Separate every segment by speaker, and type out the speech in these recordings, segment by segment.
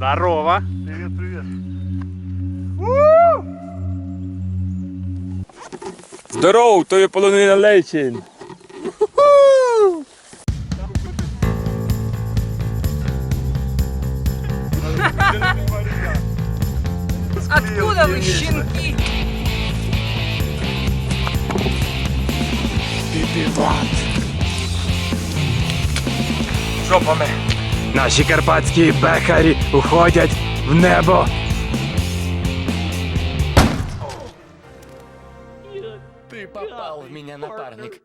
Speaker 1: Здорово.
Speaker 2: Привет, привет.
Speaker 1: Здорово, то є полонина Лейчин.
Speaker 3: Откуда вы, щенки?
Speaker 1: Жопами. Наші карпатські бехарі уходять в небо.
Speaker 4: Ты попал в меня, напарник.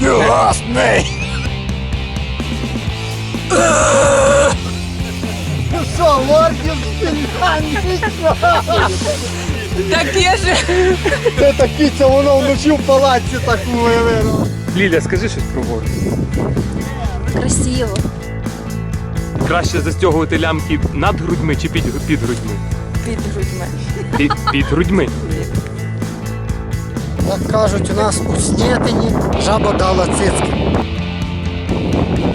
Speaker 3: You lost Таке же.
Speaker 2: Це такі, це воно вночі в палаці таку виявило.
Speaker 1: Ліля, скажи щось про гору.
Speaker 5: Красиво.
Speaker 1: Краще застягувати лямки над грудьми чи під, під грудьми?
Speaker 5: Під грудьми.
Speaker 1: Під, під грудьми.
Speaker 2: Як кажуть, у нас у Снєтині жаба дала цицьки.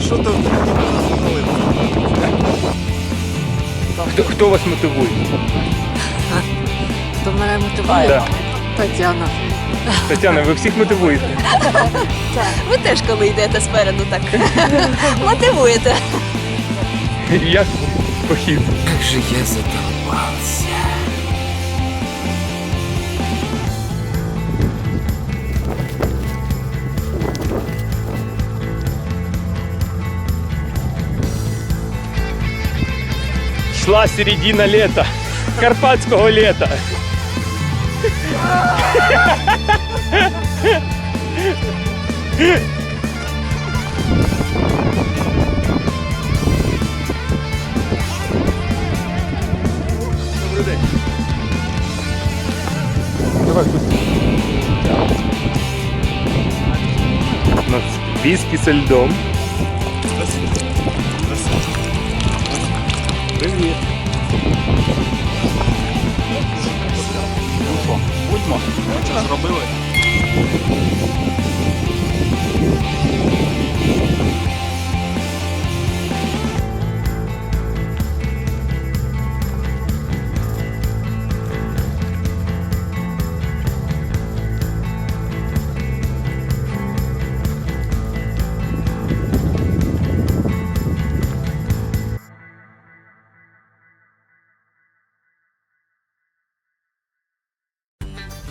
Speaker 2: Що там?
Speaker 1: Хто, хто вас мотивує?
Speaker 5: До мене мотивує
Speaker 1: Да.
Speaker 5: Тетяна.
Speaker 1: Тетяна, ви всіх мотивуєте?
Speaker 5: Ви теж, коли йдете спереду, так мотивуєте.
Speaker 1: Як похід?
Speaker 4: Как же я задолбался.
Speaker 1: Шла середина літа. Карпатського літа. Добрий день. Давай. У нас віскі со льдом. Привіт. Будьмо. Що зробили?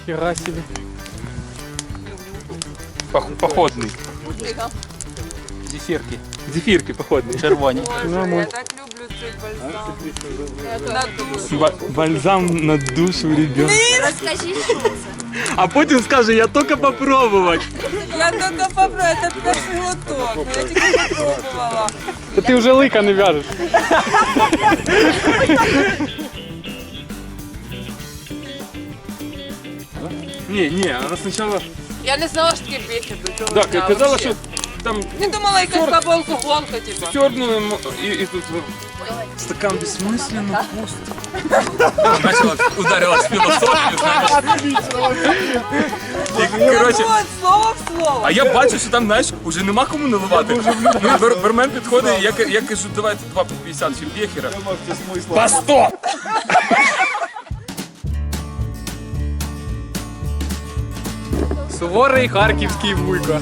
Speaker 1: Хера себе. Пох- походний.
Speaker 4: Зефирки.
Speaker 1: Зефірки походний.
Speaker 4: Червоні.
Speaker 3: Я так люблю цей бальзам. На душу.
Speaker 1: Ба- бальзам на душу, ребят.
Speaker 5: Розкажіть, що це?
Speaker 1: А потім скаже, я тільки попробувати.
Speaker 3: Я только попробую, это перший глоток. но Я тільки попробувала.
Speaker 1: Та ти вже лика не в'яжеш. Ні, ні, вона спочатку.
Speaker 3: Я не знала, що таке бехер до цього.
Speaker 1: Так,
Speaker 3: дня
Speaker 1: казала,
Speaker 3: вообще.
Speaker 1: що там
Speaker 3: Не думала, якась баба алкоголка, типа.
Speaker 1: сьорнули м- і, і тут стакан безсмисленно пусто. Начала ударилась в філософію, знаєш. І, коротше,
Speaker 3: Вот, слово в слово.
Speaker 1: А я бачу, що там, знаєш, уже нема кому наливати. Ну, і бармен підходить, я, ка- я кажу, давайте 2 по 50 чи бехера. По 100! Суворий харківський вуйко.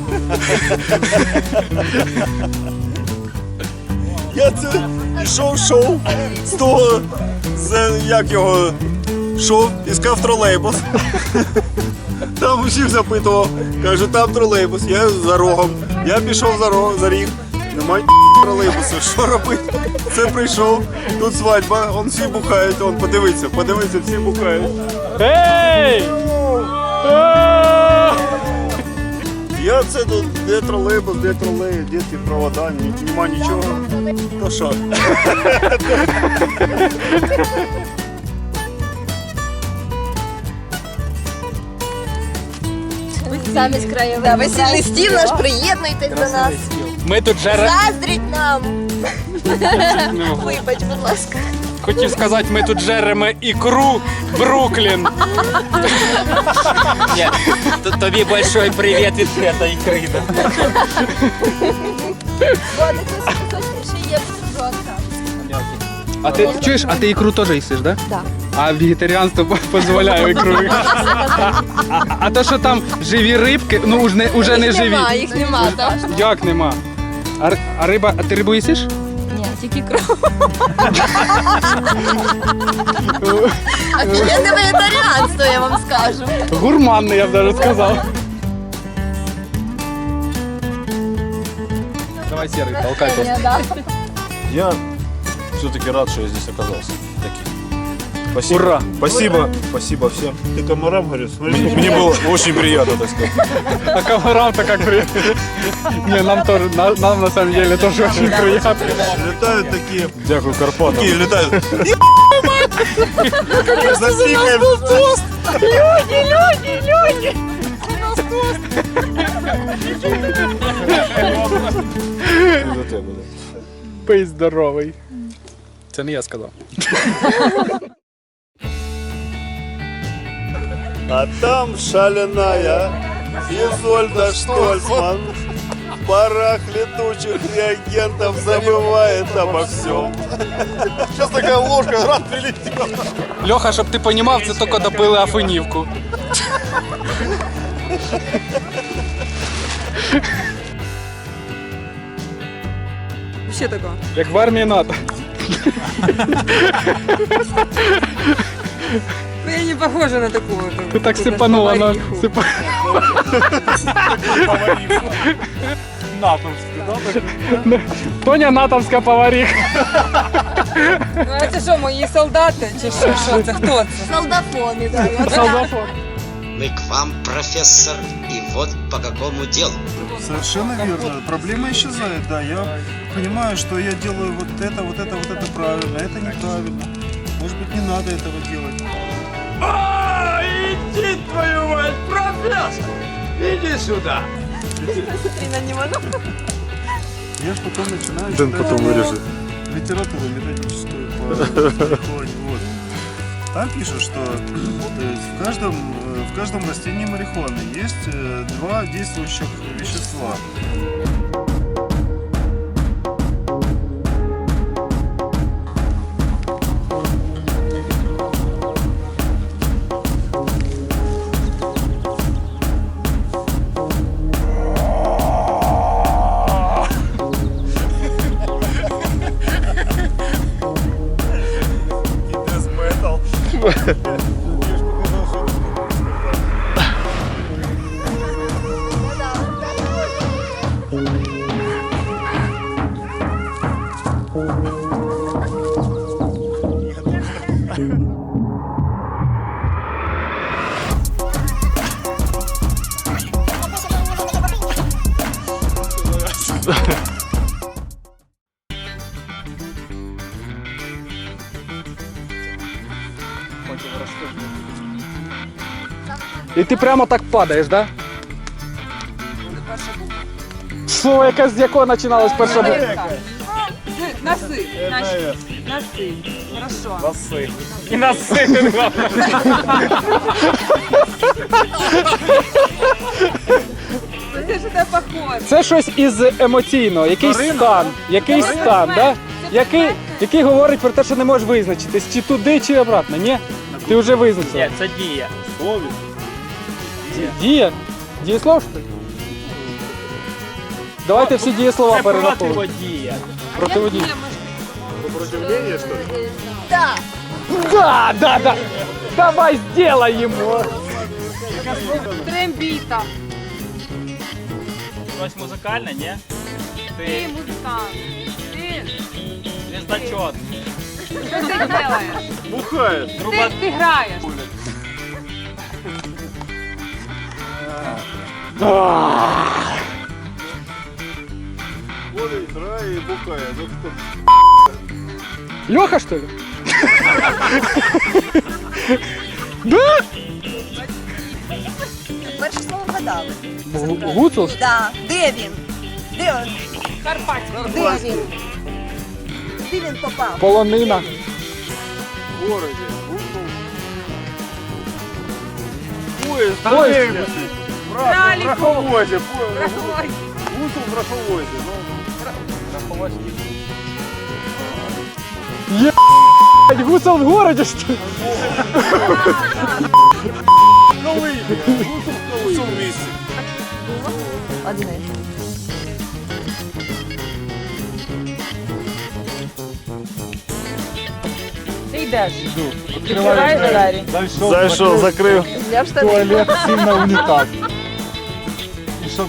Speaker 6: Я це йшов шоу з того, з як його шов, іскав тролейбус. Там усіх запитував. Кажу, там тролейбус, я за рогом. Я пішов за рог, за ріг. Немає тролейбусу. Що робити? Це прийшов, тут свадьба, он всі бухають, он подивиться, подивиться, всі бухають.
Speaker 1: Ей!
Speaker 6: Я це тут, де тролейбус, де тролей, де ті провода, ні, нема нічого. То що?
Speaker 5: Самі з краю. Весільний стіл наш, приєднуйтесь до нас.
Speaker 1: Ми тут жара.
Speaker 5: Заздріть нам. Вибач, будь ласка.
Speaker 7: Хотів сказати, ми тут жеремо ікру Бруклін.
Speaker 4: Тобі большой привіт від цієї ікри.
Speaker 5: Є жодка.
Speaker 7: А ти чуєш, а ти ікру теж їсиш, да?
Speaker 5: Так.
Speaker 7: А вегетаріанство дозволяє ікру. А, а, то, що там живі рибки, ну уже не, уже не
Speaker 5: Їх
Speaker 7: живі.
Speaker 5: нема, їх нема, так.
Speaker 7: Як нема? А, р- а риба, а ти рибу їсиш?
Speaker 5: Ні, тільки кров. Офігенне вегетаріанство, я вам скажу.
Speaker 7: Гурманний, я б навіть сказав. Давай серый, толкай просто.
Speaker 5: Да.
Speaker 6: Я все-таки рад, что я здесь оказался. Таким. Спасибо.
Speaker 7: Ура!
Speaker 6: Спасибо. Спасибо всем. Ты комарам говоришь? Мне, мне было очень приятно, так сказать.
Speaker 7: А комарам-то как приятно. Не, нам тоже, на- нам на самом деле тоже очень приятно.
Speaker 6: Летают такие. Дякую, Карпатам. Такие летают. Засикаем. Люди, до тебе, да.
Speaker 7: Пий здоровий. Це не я сказав.
Speaker 6: А там шаленая Изольда Штольцман в парах летучих реагентов забывает обо всем. Сейчас такая ложка, град прилетел.
Speaker 7: Льоха, щоб ти понімав, це тільки допили афинівку.
Speaker 3: Вообще такое.
Speaker 7: Як в армії НАТО.
Speaker 3: Я не похожа на такого.
Speaker 7: Ти так сипанула на сипа. Тоня натовська поваріха.
Speaker 3: Ну, а це що, мої солдати? Чи що, що це? Хто це?
Speaker 5: Солдафони, так.
Speaker 7: Солдафон.
Speaker 8: Мы к вам, профессор, и вот по какому делу.
Speaker 6: Совершенно верно. Проблема исчезает, да. Я понимаю, что я делаю вот это, вот это, вот это правильно, это неправильно. Может быть, не надо этого делать.
Speaker 4: Іди твою мать, професор! Іди сюди!
Speaker 6: Я ж потом начинаю читать потом вырежет. литературу методическую по марихуане. Вот. Там пишут, что то есть, в, каждом, э, в каждом растении марихуаны есть э, два действующих вещества.
Speaker 7: І ти прямо так падаєш, да? Що, яка з якого починалась перша буква?
Speaker 3: Носи. Носи. Носи. Хорошо.
Speaker 7: Носи. І носи.
Speaker 3: Ну, Це похоже.
Speaker 7: Це щось із емоційного, якийсь стан, якийсь стан, да? який, який говорить про те, що не можеш визначитись, чи туди, чи обратно. Ні? Ти вже визначив.
Speaker 4: Це дія.
Speaker 7: Дія? Дієслов, що ли? Давайте всі дієслова перераховуємо.
Speaker 4: Противодія.
Speaker 7: Противодія.
Speaker 5: Так.
Speaker 7: Да, да, да. Давай сделаем.
Speaker 3: Трембіта.
Speaker 4: Щось музикальне, ні?
Speaker 3: Ти
Speaker 4: Ти
Speaker 3: музикант. Ти
Speaker 4: звіздочот.
Speaker 3: що ти робиш?
Speaker 6: Бухает.
Speaker 3: Ти, ти граєш.
Speaker 6: Ходит, рай и бухает. Вот кто
Speaker 7: Леха, что ли? Да?
Speaker 5: Перше слово вгадали.
Speaker 7: Гу- Гуцул?
Speaker 5: Да. Де він? Де він? Де він? Де він попав?
Speaker 7: Полонина.
Speaker 6: в городе. Гусел. Поезд,
Speaker 7: Поезд.
Speaker 6: троллейбусе. Правда, в. В Раховозе. Ну, Раховозе.
Speaker 7: Блядь, Гусел в городі, що ли?
Speaker 6: Колыбе.
Speaker 5: Одне.
Speaker 9: Ти йдеш.
Speaker 7: Відкриваю
Speaker 9: двері.
Speaker 6: Зайшов, закрив.
Speaker 5: Для штанів.
Speaker 7: Туалет сів на унітаз. І що?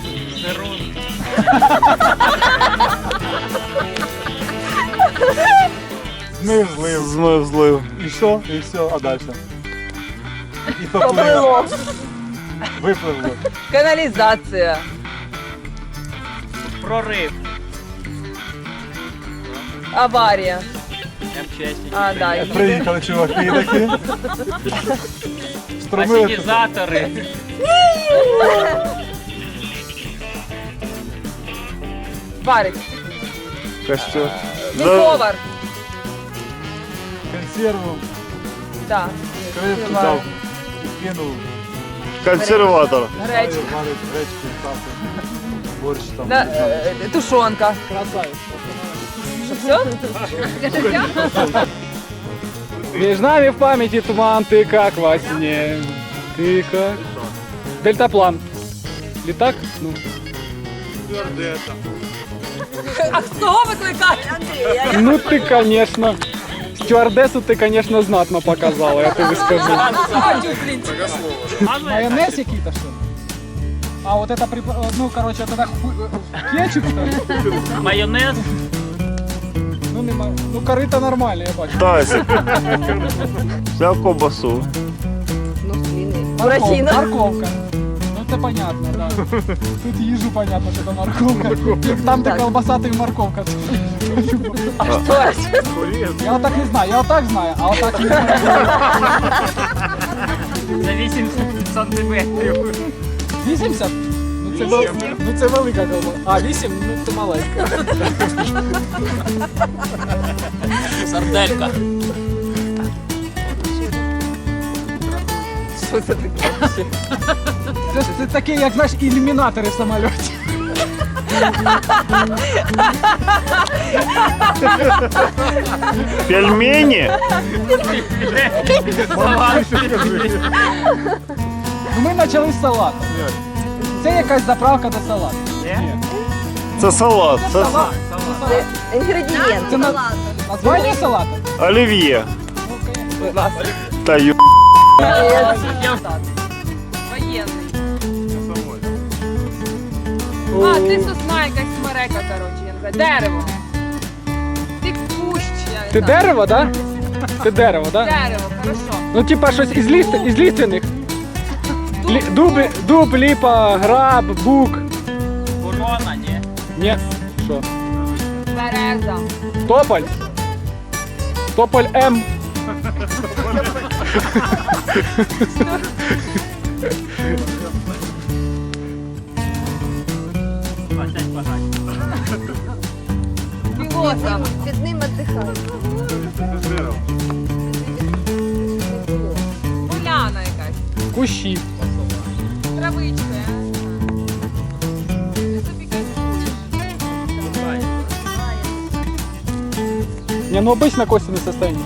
Speaker 7: Змив, злив.
Speaker 6: Змив, злив.
Speaker 7: І що? І все, а далі? І поплило.
Speaker 5: Поплило.
Speaker 7: Випливло.
Speaker 9: Каналізація.
Speaker 4: Прорив.
Speaker 9: Аварія.
Speaker 4: МЧС.
Speaker 9: А, да. і-
Speaker 7: Приїхали чуваки такі. Стромили.
Speaker 4: Асенізатори.
Speaker 9: Варить.
Speaker 6: Костюм.
Speaker 9: Ну, повар.
Speaker 7: Консерву,
Speaker 9: Да.
Speaker 7: кривку дав. І кинув.
Speaker 6: Консерватор.
Speaker 9: Гречка.
Speaker 7: Варить гречку, кашу. Борщ там.
Speaker 9: Да, е, тушонка.
Speaker 7: Красавець.
Speaker 9: Що все?
Speaker 7: Между нами в памяти туман, ты как во сне. Ты как? Дельтаплан. Літак? Ну.
Speaker 9: А хто викликає?
Speaker 5: Андрій,
Speaker 7: ну ти, конечно. Стюардесу ти, конечно, знатно показала, я тобі скажу.
Speaker 9: Хочу, блін.
Speaker 7: Майонез який-то что? А вот это, прип- ну, короче, тогда ху- кетчуп, что ли?
Speaker 4: Майонез.
Speaker 7: Ну, нема. Ну, корита нормально, я бачу.
Speaker 6: Тазик. Взяв ковбасу.
Speaker 5: Ну, свини.
Speaker 7: Морков-
Speaker 5: Буратіно.
Speaker 7: Морковка. Ну, це понятно, да. Тут їжу понятно, що це морковка. Там, де
Speaker 5: Так.
Speaker 7: колбаса, то і морковка.
Speaker 9: А що?
Speaker 7: Я отак не знаю, я отак знаю, а отак не знаю.
Speaker 4: За 80 сантиметрів.
Speaker 7: 80? Ну це, вел- ну це велика колбаса. А, 8? Ну це маленька.
Speaker 4: Сарделька.
Speaker 9: Що це таке?
Speaker 7: Це ж це таке, як знаєш, ілюмінатори в самольоті.
Speaker 6: Пельмені?
Speaker 7: Ну ми почали з салату. Це якась заправка до салату. Ні.
Speaker 6: Це салат. Це
Speaker 7: Салат.
Speaker 5: Це інгредієнт.
Speaker 7: Це на... названня салату?
Speaker 6: олів'є. Та ю...
Speaker 9: Воєнний. А, ти сосна якась смерека, коротше, я не знаю. Дерево. Ти кущ, я не
Speaker 7: Ти
Speaker 9: знаю.
Speaker 7: дерево, да? Ти дерево, да?
Speaker 9: Дерево, хорошо.
Speaker 7: Ну, типа щось із, ліст... із ліственних. Лі... Дуб, дуб, ліпа, граб, бук.
Speaker 4: Корона, ні.
Speaker 7: Ні. Що?
Speaker 9: Береза.
Speaker 7: Тополь? Тополь М.
Speaker 9: Філософ.
Speaker 5: Під ним віддихай.
Speaker 9: Поляна якась.
Speaker 7: Кущі.
Speaker 9: Травичка. я не знаю. Ти собі
Speaker 7: Не, ну обычно костяное состояние.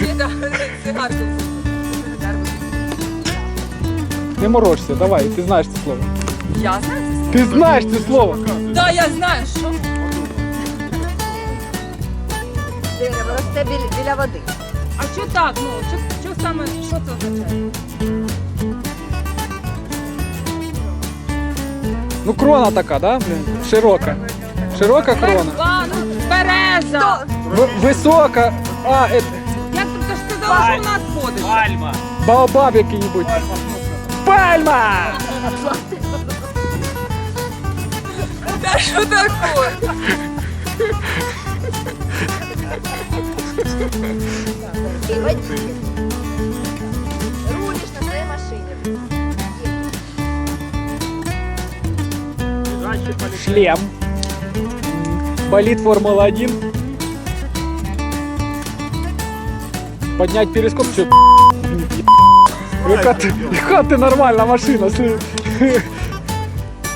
Speaker 9: Ще да, цигарку.
Speaker 7: Не морочься, давай, ты знаешь это слово.
Speaker 9: Я знаю.
Speaker 7: Ты знаешь это слово.
Speaker 9: Да, я знаю, що.
Speaker 5: Дерево росте біля, біля води.
Speaker 9: А що так? Ну, що, що саме, що це означає?
Speaker 7: Ну крона така, да? Широка. Широка крона.
Speaker 9: Ну, береза.
Speaker 7: В- висока. А, это,
Speaker 9: Як тут ти ж сказала, що у нас ходить?
Speaker 4: Пальма.
Speaker 7: Баобаб який-нибудь. Пальма!
Speaker 9: Та що таке?
Speaker 5: І
Speaker 7: Шлем. Болит Формула 1. Поднять перископ, що яка ти, яка ти нормальна машина. слухай.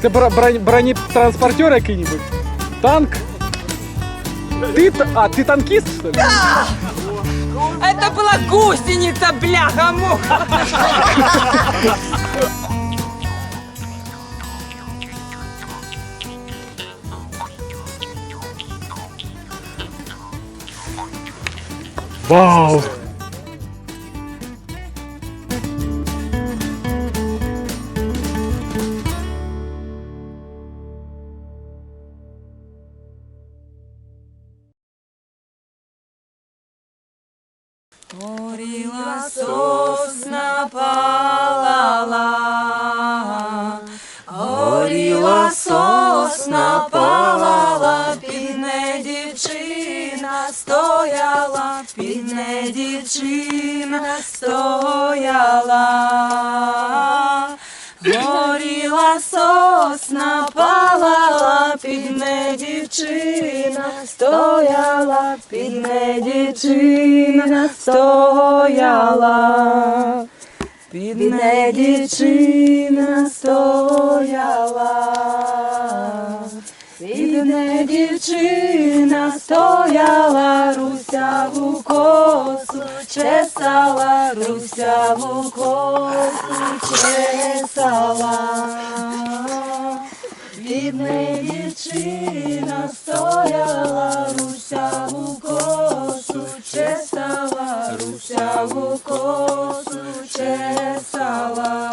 Speaker 7: Ти бра- броні- бронетранспортер який-небудь? Танк? Ти, та- а, ти танкіст, що ли?
Speaker 3: Это была гусеница, бляха-муха.
Speaker 7: Uau!
Speaker 3: Горіла сосна палала, під не дівчина стояла, під не дівчина стояла, під не дівчина стояла, під не дівчина стояла, русяву косу чесала, русяву косу чесала. Бідна дівчина стояла, русяву косу чесала, русяву косу чесала.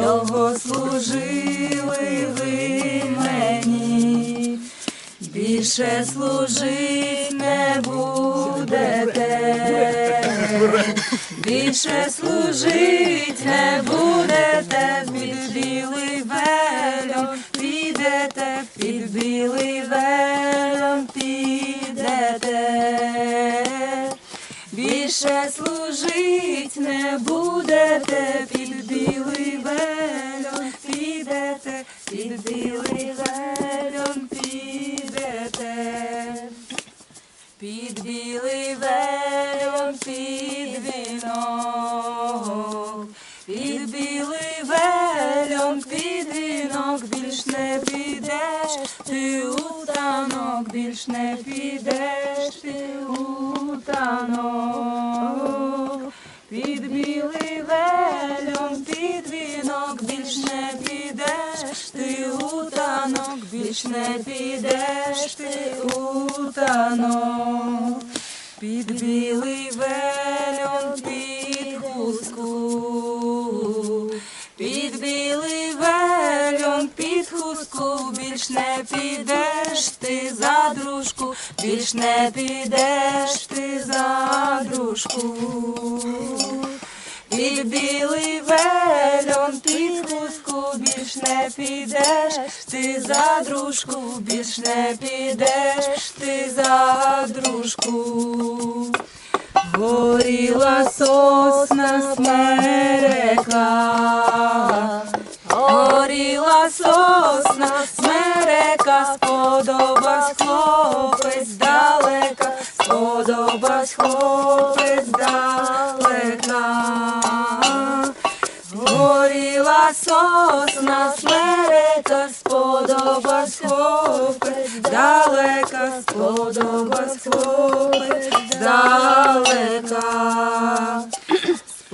Speaker 3: довго служили ви мені. Більше служить не будете, більше служить не будете, під білий вельон підете, під білий вельон підете. Більше служить не будете, під білий вельон, під вінок, більш не підеш, ти у танок, більш не підеш, ти у танок. Під білий вельон, під вінок, більш не підеш, ти у танок, більш не підеш, ти у танок. Під білий вельон, хустку, більш не підеш ти за дружку, більш не підеш ти за дружку. Під білий вельон, під хустку, більш не підеш ти за дружку, більш не підеш ти за дружку. Горіла сосна смерека, горіла сосна смерека, сподобавсь хлопець далека, сподобавсь хлопець далека. Горіла сосна смерека, сподобавсь хлопець далека, сподобавсь хлопець далека.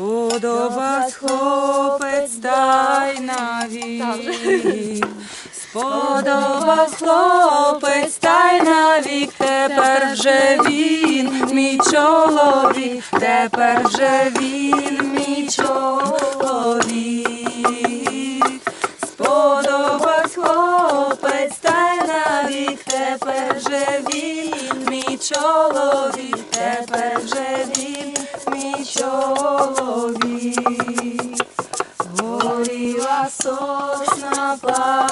Speaker 3: Сподобавсь хлопець, дай навік. Сподобавсь хлопець, та й навік, тепер вже він, мій чоловік, тепер вже він, мій чоловік. Сподобавсь хлопець, та й навік, тепер вже він, мій чоловік, тепер вже він, сосна палала,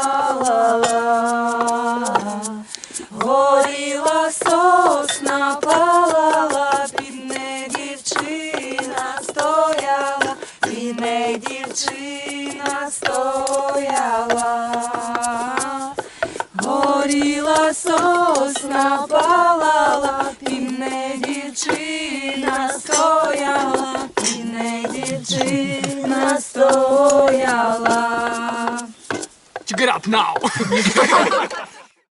Speaker 7: now.